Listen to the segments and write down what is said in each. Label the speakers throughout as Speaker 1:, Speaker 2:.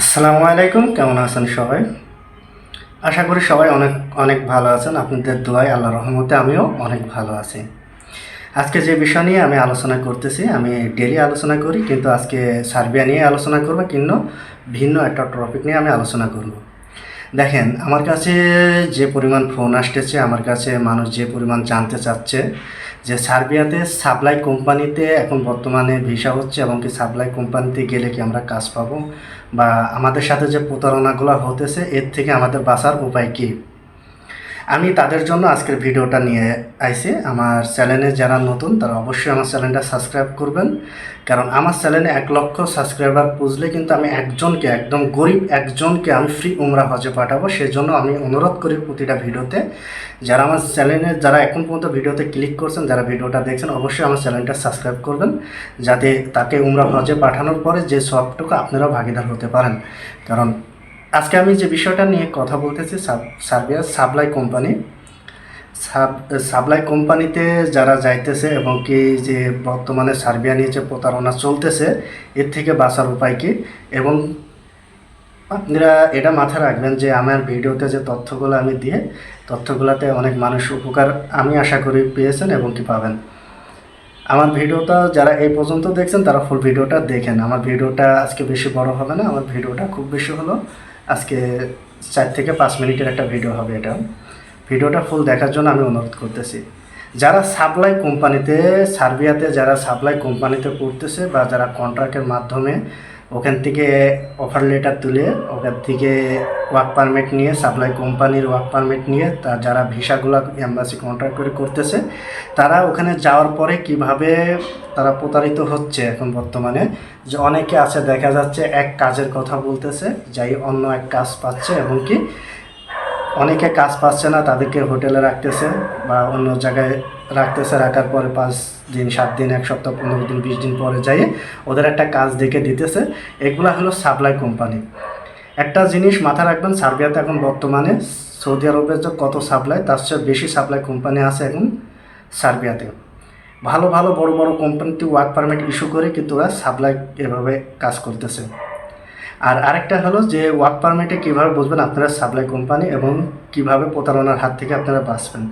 Speaker 1: আসসালামু আলাইকুম, কেমন আছেন সবাই? আশা করি সবাই অনেক অনেক ভালো আছেন। আপনাদের দোয়ায় আল্লাহ রহমতে আমিও অনেক ভালো আছি। আজকে যে বিষয় নিয়ে আমি আলোচনা করতেছি, আমি ডেলি আলোচনা করি, কিন্তু আজকে সার্বিয়া নিয়ে আলোচনা করব কিন্তু ভিন্ন একটা টপিক নিয়ে আমি আলোচনা করব। দেখেন, আমার কাছে যে পরিমাণ ফোন আসতেছে, আমার কাছে মানুষ যে পরিমাণ জানতে চাচ্ছে যে সার্বিয়াতে সাপ্লাই কোম্পানিতে এখন বর্তমানে ভিসা হচ্ছে এবং কি সাপ্লাই কোম্পানিতে গেলে কি আমরা কাজ পাবো? বা আমাদের সাথে যে প্রতারণাগুলো হতেছে, এর থেকে আমাদের বাঁচার উপায় কী? আমি তাদের জন্য আজকের ভিডিওটা নিয়ে আইছি। আমার চ্যানেলে যারা নতুন, তারা অবশ্যই আমার চ্যানেলটা সাবস্ক্রাইব করবেন। কারণ আমার চ্যানেলে এক লক্ষ সাবস্ক্রাইবার পুজলে কিন্তু আমি একজনকে, একদম গরিব একজনকে আমি ফ্রি উমরা হজে পাঠাবো। সেজন্য আমি অনুরোধ করি প্রতিটা ভিডিওতে। যারা আমার চ্যানেলে, যারা এখন পর্যন্ত ভিডিওতে ক্লিক করছেন, যারা ভিডিওটা দেখছেন, অবশ্যই আমার চ্যানেলটা সাবস্ক্রাইব করবেন। যাতে তাকে উমরা হজে পাঠানোর পরে যে সবটুকু আপনারাও ভাগিদার হতে পারেন। কারণ আজকে আমি যে বিষয়টা নিয়ে কথা বলতেছি সার্বিয়ার সাপ্লাই কোম্পানি। সাব, সাপ্লাই কোম্পানিতে যারা যাইতেছে এবং কি যে বর্তমানে সার্বিয়া নিয়ে যে প্রতারণা চলতেছে, এর থেকে বাঁচার উপায় কি? এবং আপনারা এটা মাথায় রাখবেন যে আমার ভিডিওতে যে তথ্যগুলো আমি দিয়ে, তথ্যগুলোতে অনেক মানুষ উপকার আমি আশা করি পেয়েছেন এবং কি পাবেন। আমার ভিডিওটা যারা এই পর্যন্ত দেখছেন, তারা ফুল ভিডিওটা দেখেন। আমার ভিডিওটা আজকে বেশি বড় হবে না, আমার ভিডিওটা খুব বেশি হলো। আজকে চার থেকে পাঁচ মিনিটের একটা ভিডিও হবে এটা। ভিডিওটা ফুল দেখার জন্য আমি অনুরোধ করতেছি। যারা সাপ্লাই কোম্পানিতে সার্বিয়াতে যারা সাপ্লাই কোম্পানিতে করতেছে বা যারা কন্ট্রাক্টের মাধ্যমে ওখান থেকে অফার লেটার তুলে ওখান থেকে ওয়ার্ক পারমিট নিয়ে সাপ্লাই কোম্পানির ওয়ার্ক পারমিট নিয়ে তা যারা ভিসাগুলো এম্বাসি কন্ট্রাক্ট করে করতেছে, তারা ওখানে যাওয়ার পরে কীভাবে তারা প্রতারিত হচ্ছে এখন বর্তমানে? যে অনেকে আছে, দেখা যাচ্ছে এক কাজের কথা বলতেছে, যাই অন্য এক কাজ পাচ্ছে এবং কি অনেকে কাজ পাচ্ছে না, তাদেরকে হোটেলে রাখতেছে বা অন্য জায়গায় রাখতেছে, রাখার পরে পাঁচ দিন, সাত দিন, এক সপ্তাহ, পনেরো দিন, বিশ দিন পরে যাই ওদের একটা কাজ দেখে দিতেছে। এগুলো হলো সাপ্লাই কোম্পানি। একটা জিনিস মাথা রাখবেন, সার্বিয়াতে এখন বর্তমানে সৌদি আরবের যে কত সাপ্লাই, তার চেয়ে বেশি সাপ্লাই কোম্পানি আছে এখন সার্বিয়াতে। ভালো ভালো, বড় বড় কোম্পানিতে ওয়ার্ক পারমিট ইস্যু করে কিন্তু ওরা সাপ্লাই এভাবে কাজ করতেছে। আর আরেকটা হলো যে ওয়ার্ক পারমিটে কীভাবে বুঝবেন আপনারা সাপ্লাই কোম্পানি এবং কীভাবে প্রতারণার হাত থেকে আপনারা বাঁচবেন?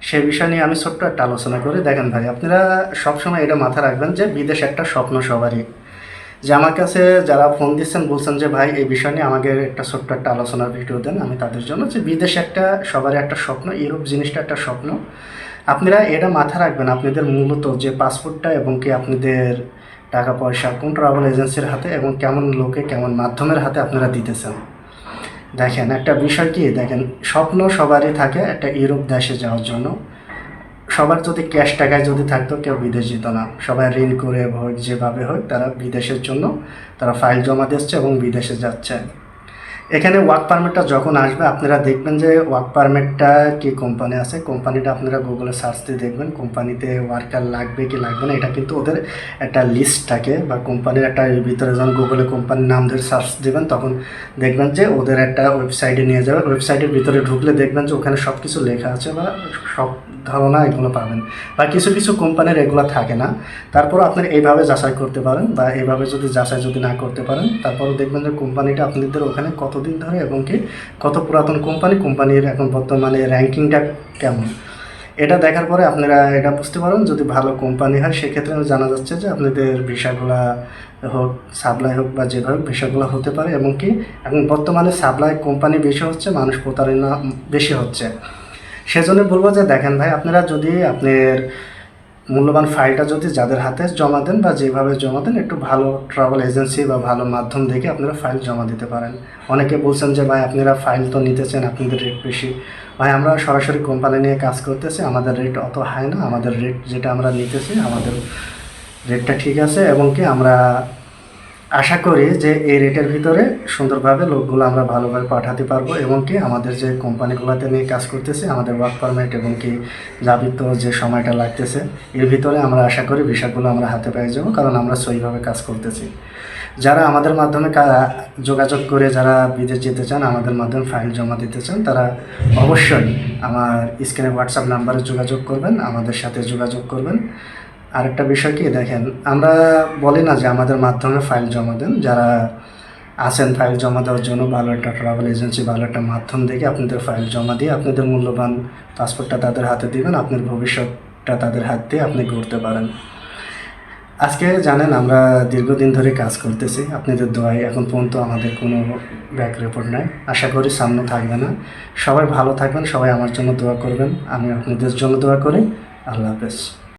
Speaker 1: সেই বিষয় নিয়ে আমি ছোট্ট একটা আলোচনা করি। দেখেন ভাই, আপনারা সবসময় এটা মাথা রাখবেন যে বিদেশ একটা স্বপ্ন সবারই। যে আমার কাছে যারা ফোন দিচ্ছেন, বলছেন যে, ভাই, এই বিষয় নিয়ে আমাকে একটা ছোট্ট একটা আলোচনার ভিডিও দেন। আমি তাদের জন্য যে বিদেশ একটা সবারই একটা স্বপ্ন, ইউরোপ জিনিসটা একটা স্বপ্ন। আপনারা এটা মাথা রাখবেন। আপনাদের মূলত যে পাসপোর্টটা এবং কি আপনাদের টাকা পয়সা কোন ট্রাভেল এজেন্সির হাতে এবং কেমন লোকে কেমন মাধ্যমের হাতে আপনারা দিতেছেন? দেখেন, একটা বিষয় কি? দেখেন, স্বপ্ন সবারই থাকে একটা ইউরোপ দেশে যাওয়ার জন্য। সবার যদি ক্যাশ টাকায় যদি থাকতো, কেউ বিদেশ যেত না। সবাই ঋণ করে হোক, যেভাবে হোক, তারা বিদেশের জন্য তারা ফাইল জমা দিচ্ছে এবং বিদেশে যাচ্ছে। এখানে ওয়ার্ক পারমিটটা যখন আসবে, আপনারা দেখবেন যে ওয়ার্ক পারমিটটা কি কোম্পানি আছে? কোম্পানিটা আপনারা গুগলে সার্চ দিয়ে দেখবেন কোম্পানিতে ওয়ার্কার লাগবে কি লাগবে না, এটা কিন্তু ওদের একটা লিস্ট থাকে বা কোম্পানির একটা ভিতরে যখন গুগলে কোম্পানির নাম ধরে সার্চ দেবেন, তখন দেখবেন যে ওদের একটা ওয়েবসাইটে নিয়ে যাবে। ওয়েবসাইটের ভিতরে ঢুকলে দেখবেন যে ওখানে সব কিছু লেখা আছে বা সব ধারণা এগুলো পাবেন। বা কিছু কিছু কোম্পানির এগুলো থাকে না। তারপর আপনি এইভাবে যাচাই করতে পারেন বা এইভাবে যদি যাচাই যদি না করতে পারেন তারপরে দেখবেন যে কোম্পানিটা আপনাদের ওখানে কতদিন ধরে এবং কি কত পুরাতন কোম্পানি, কোম্পানির এখন বর্তমানে র্যাঙ্কিংটা কেমন? এটা দেখার পরে আপনারা এটা বুঝতে পারেন, যদি ভালো কোম্পানি হয়, সেক্ষেত্রে জানা যাচ্ছে যে আপনাদের ভিসাগুলা হোক, সাপ্লাই হোক বা যেভাবে ভিসাগুলো হতে পারে এবং কি এখন বর্তমানে সাপ্লাই কোম্পানি বেশি হচ্ছে, মানুষ প্রতারণা বেশি হচ্ছে। সেজন্য বলব যে, দেখেন ভাই, আপনারা যদি আপনার মূল্যবান ফাইলটা যদি যাদের হাতে জমা দেন বা যেভাবে জমা দেন, একটু ভালো ট্রাভেল এজেন্সি বা ভালো মাধ্যম দেখে আপনারা ফাইল জমা দিতে পারেন। অনেকে বলছেন যে, ভাই, আপনারা ফাইল তো নিতেছেন, আপনাদের রেট বেশি। ভাই, আমরা সরাসরি কোম্পানি নিয়ে কাজ করতেছি, আমাদের রেট অত হাই না। আমাদের রেট যেটা আমরা নিতেছি, আমাদের রেটটা ঠিক আছে এবং কি আমরা আশা করি যে এই রেটের ভিতরে সুন্দরভাবে লোকগুলো আমরা ভালোভাবে পাঠাতে পারব এবং কি আমাদের যে কোম্পানিগুলোতে নিয়ে কাজ করতেছে, আমাদের ওয়ার্ক পারমিট এবং কি যাবিত যে সময়টা লাগতেছে, এর ভিতরে আমরা আশা করি ভিসাগুলো আমরা হাতে পেয়ে যাব, কারণ আমরা সইভাবে কাজ করতেছি। যারা আমাদের মাধ্যমে যোগাযোগ করে যারা বিদেশ যেতে চান, আমাদের মাধ্যমে ফাইল জমা দিতে চান, তারা অবশ্যই আমার স্ক্রিনে হোয়াটসঅ্যাপ নাম্বারে যোগাযোগ করবেন, আমাদের সাথে যোগাযোগ করবেন। আরেকটা বিষয় কি, দেখেন, আমরা বলি না যে আমাদের মাধ্যমে ফাইল জমা দেন, যারা আছেন ফাইল জমা দেওয়ার জন্য ভালো একটা ট্রাভেল এজেন্সি ভালো একটা মাধ্যম দেখে আপনাদের ফাইল জমা দিয়ে আপনাদের মূল্যবান পাসপোর্টটা তাদের হাতে দিবেন, আপনার ভবিষ্যৎটা তাদের হাত দিয়ে আপনি ঘুরতে পারেন। আজকে জানেন, আমরা দীর্ঘদিন ধরে কাজ করতেছি, আপনাদের দোয়াই এখন পর্যন্ত আমাদের কোনো ব্যাক রিপোর্ট নাই। আশা করি সামনে থাকবে না। সবাই ভালো থাকবেন, সবাই আমার জন্য দোয়া করবেন, আমি আপনাদের জন্য দোয়া করি। আল্লাহ হাফেজ।